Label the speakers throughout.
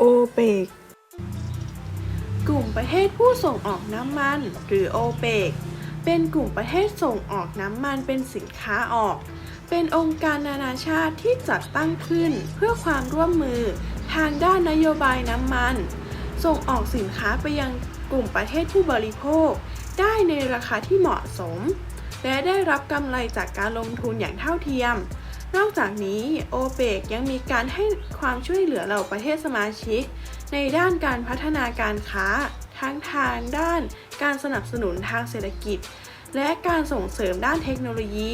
Speaker 1: โอเปก กลุ่มประเทศผู้ส่งออกน้ำมัน หรือโอเปก เป็นกลุ่มประเทศส่งออกน้ำมันเป็นสินค้าออก เป็นองค์การนานาชาติที่จัดตั้งขึ้นเพื่อความร่วมมือทางด้านนโยบายน้ำมัน ส่งออกสินค้าไปยังกลุ่มประเทศผู้บริโภค ได้ในราคาที่เหมาะสม และได้รับกำไรจากการลงทุนอย่างเท่าเทียม นอกจากนี้โอเปกยังมีการให้ความช่วยเหลือเหล่าประเทศสมาชิก ในด้านการพัฒนาการค้า ทั้งทางด้านการสนับสนุนทางเศรษฐกิจ และการส่งเสริมด้านเทคโนโลยี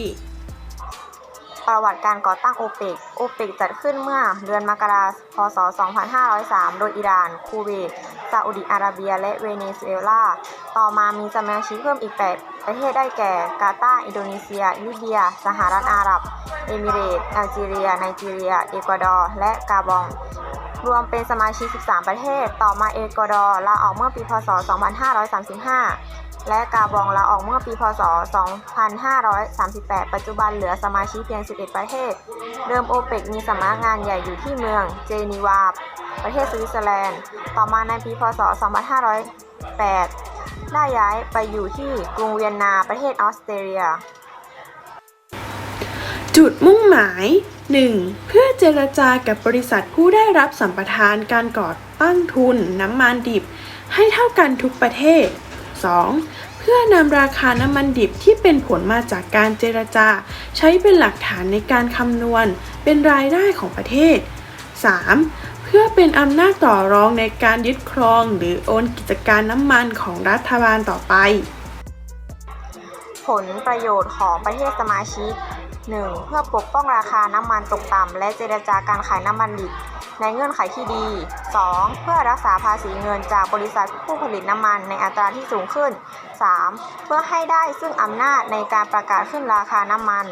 Speaker 2: ประวัติการก่อตั้งโอเปก โอเปกจัดขึ้นเมื่อเดือนมกราคม พศ 2503 โดยอิหร่าน คูเวต ซาอุดิอาระเบีย และเวเนซุเอลา ต่อมามีสมาชิกเพิ่มอีก 8 ประเทศได้แก่ กาตาร์ อินโดนีเซีย ลิเบีย สหรัฐอาหรับ เอมิเรตส์แอลจีเรีย ไนจีเรีย เอกวาดอร์ และกาบอง รวมเป็นสมาชิก 13 ประเทศ ต่อมาเอกวาดอร์ลาออกเมื่อปี พศ 2535 และกาบองลาออกเมื่อปีพศ 2538 ปัจจุบันเหลือสมาชิกเพียง 11 ประเทศ เดิมโอเปกมีสำนักงานใหญ่อยู่ที่เมืองเจนีวา ประเทศสวิตเซอร์แลนด์ ต่อมาในปีพศ 2508 ได้ย้ายไปอยู่ที่กรุงเวียนนา ประเทศออสเตรเลีย
Speaker 1: จุดมุ่งหมาย 1. เพื่อเจรจากับบริษัทผู้ได้รับสัมปทานการก่อตั้งทุนน้ำมันดิบ ให้เท่ากันทุกประเทศ 2. เพื่อนำราคาน้ำมันดิบที่เป็นผลมาจากการเจรจา ใช้เป็นหลักฐานในการคำนวณ เป็นรายได้ของประเทศ 3. เพื่อเป็นอำนาจต่อรองในการยึดครองหรือโอนกิจการน้ำมันของรัฐบาลต่อไป
Speaker 2: ผลประโยชน์ของประเทศสมาชิก 1. เพื่อปกป้องราคาน้ำมันตกต่ำและเจรจาการขายน้ำมันดิบในเงื่อนไขที่ดี 2. เพื่อรักษาภาษีเงินจากบริษัทผู้ผลิตน้ำมันในอัตราที่สูงขึ้น 3. เพื่อให้ได้ซึ่งอำนาจในการประกาศขึ้นราคาน้ำมัน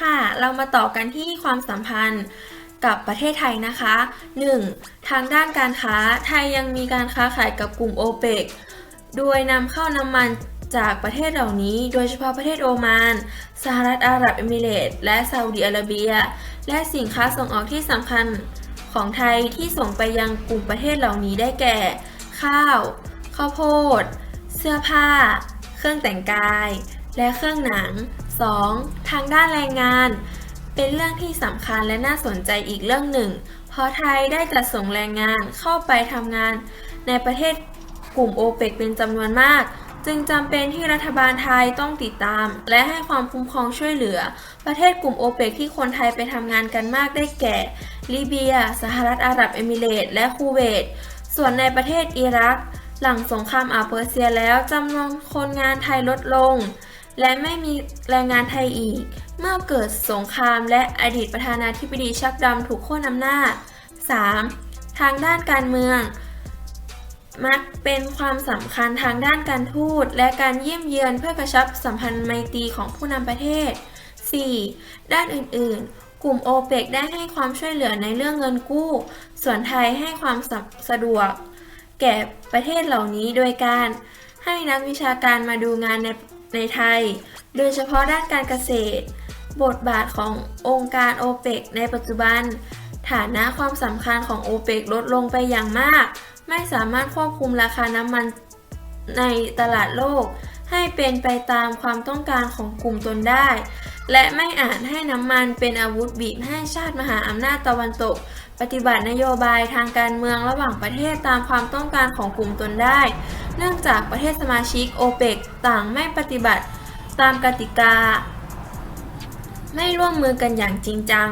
Speaker 3: ค่ะ เรามาต่อกันที่ความสัมพันธ์กับประเทศไทยนะคะ 1. ทางด้านการค้าไทยยังมีการค้าขายกับกลุ่มโอเปกโดยนำเข้าน้ำมัน จากประเทศเหล่านี้โดยเฉพาะประเทศโอมาน สหรัฐอาหรับเอมิเรตส์และซาอุดิอาระเบีย และสินค้าส่งออกที่สำคัญของไทยที่ส่งไปยังกลุ่มประเทศเหล่านี้ได้แก่ ข้าว ข้าวโพด เสื้อผ้า เครื่องแต่งกาย และเครื่องหนัง 2. ทางด้านแรงงาน เป็นเรื่องที่สำคัญและน่าสนใจอีกเรื่องหนึ่ง เพราะไทยได้จัดส่งแรงงานเข้าไปทำงานในประเทศกลุ่มโอเปกเป็นจำนวนมาก จึงจำเป็นที่รัฐบาลไทยต้องติดตาม และให้ความคุ้มครองช่วยเหลือ ประเทศกลุ่มโอเปกที่คนไทยไปทำงานกันมากได้แก่ ลิเบีย สหรัฐอาหรับเอมิเรตส์และคูเวต ส่วนในประเทศอิรัก หลังสงครามอาเปอร์เซียแล้วจำนวนคนงานไทยลดลง และไม่มีแรงงานไทยอีก เมื่อเกิดสงครามและอดีตประธานาธิบดีชักดำถูกโค่นอำนาจ 3. ทางด้านการเมือง มักเป็นความสำคัญทางด้านการทูตและการเยี่ยมเยือนเพื่อกระชับสัมพันธ์ไมตรีของผู้นำประเทศ 4. ด้านอื่นๆ กลุ่มโอเปกได้ให้ความช่วยเหลือในเรื่องเงินกู้ ส่วนไทยให้ความสะสะดวก แก่ประเทศเหล่านี้โดยการ ให้นักวิชาการมาดูงานในในไทย โดยเฉพาะด้านการเกษตร บทบาทขององค์การโอเปกในปัจจุบัน ฐานะความสำคัญของโอเปกลดลงไปอย่างมาก ไม่สามารถควบคุมราคาน้ำมันในตลาดโลก ให้เป็นไปตามความต้องการของกลุ่มตนได้ และไม่อาจให้น้ำมันเป็นอาวุธบีบให้ชาติมหาอำนาจตะวันตก ปฏิบัตินโยบายทางการเมืองระหว่างประเทศตามความต้องการของกลุ่มตนได้ เนื่องจากประเทศสมาชิกโอเปกต่างไม่ปฏิบัติตามกติกา ไม่ร่วมมือกันอย่างจริงจัง